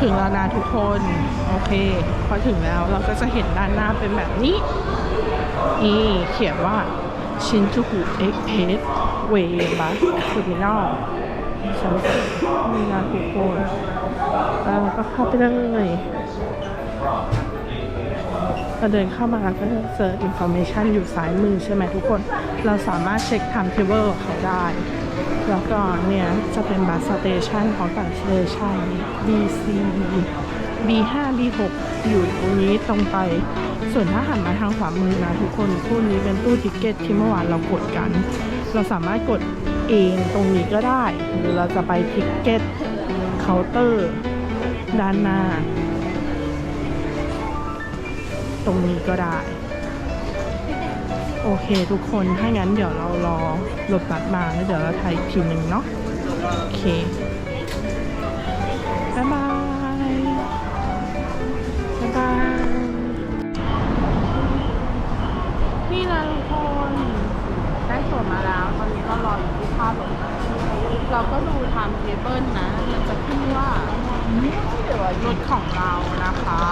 ถึงแล้วนะทุกคน โอเค พอถึงแล้วเราก็จะเห็นด้านหน้าเป็นแบบนี้ นี่เขียนว่าชินจูกุเอ็กเพสเวบัสเทอร์มินอลชั้นสี่นี่นะทุกคนแล้วเราก็เข้าไปเลยเราเดินเข้ามาก็จะเจออินโฟ a t ชันอยู่ซ้ายมือใช่ไหมทุกคน เราสามารถเช็ค time table เขาได้ แล้วก็เนี่ยจะเป็นบัสสเตชันของต่างสเตชัน BC B5 B6 อยู่ตรงนี้ตรงไป ส่วนถ้าหันมาทางขวามือนะทุกคนตู้นี้เป็นตู้ทิกเก็ตที่เมื่อวานเรากดกัน เราสามารถกดเองตรงนี้ก็ได้ หรือเราจะไปทิกเก็ตเคาน์เตอร์ด้านหน้า ตรงนี้ก็ได้ โอเคทุกคน ถ้างั้นเดี๋ยวเรารอรถบัสมาแล้วเดี๋ยวเราถ่ายอีกทีหนึ่งเนาะ โอเค บ๊ายบาย บ๊ายบาย นี่นะทุกคน ได้ตั๋วมาแล้ว ตอนนี้เรารออยู่ที่ท่ารถเราก็ดูไทม์เทเบิลนะ มันจะขึ้นว่าเดี๋ยวรถของเรานะคะ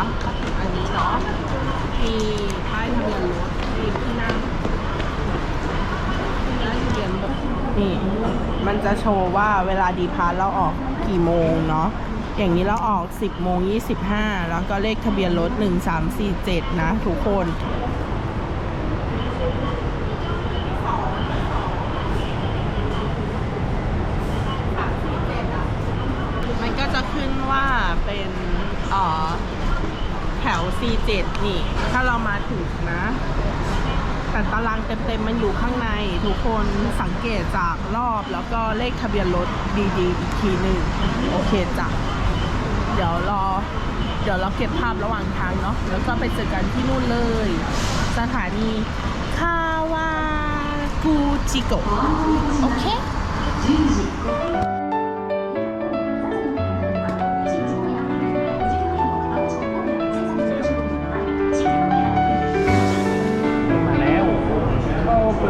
อันนี้เนาะ มีป้ายทะเบียนรถมีที่นั่ง นี่ มันจะโชว์ว่าเวลาดีพาร์เราออกกี่โมงเนาะอย่างนี้เราออก 10โมง25 แล้วก็เลขทะเบียนรถ 1347 นะทุกคน มันก็จะขึ้นว่าเป็นออแถว C7 นี่ ถ้าเรามาถูกนะ แต่ตารางเต็มๆมันอยู่ข้างใน ทุกคนสังเกตจากรอบแล้วก็เลขทะเบียนรถดีๆอีกทีหนึ่งโอเคจ้ะเดี๋ยวรอ เดี๋ยวเราเก็บภาพระหว่างทางเนาะแล้วก็ไปเจอกันที่นู่นเลย สถานีคาวากูจิโกะโอเค โ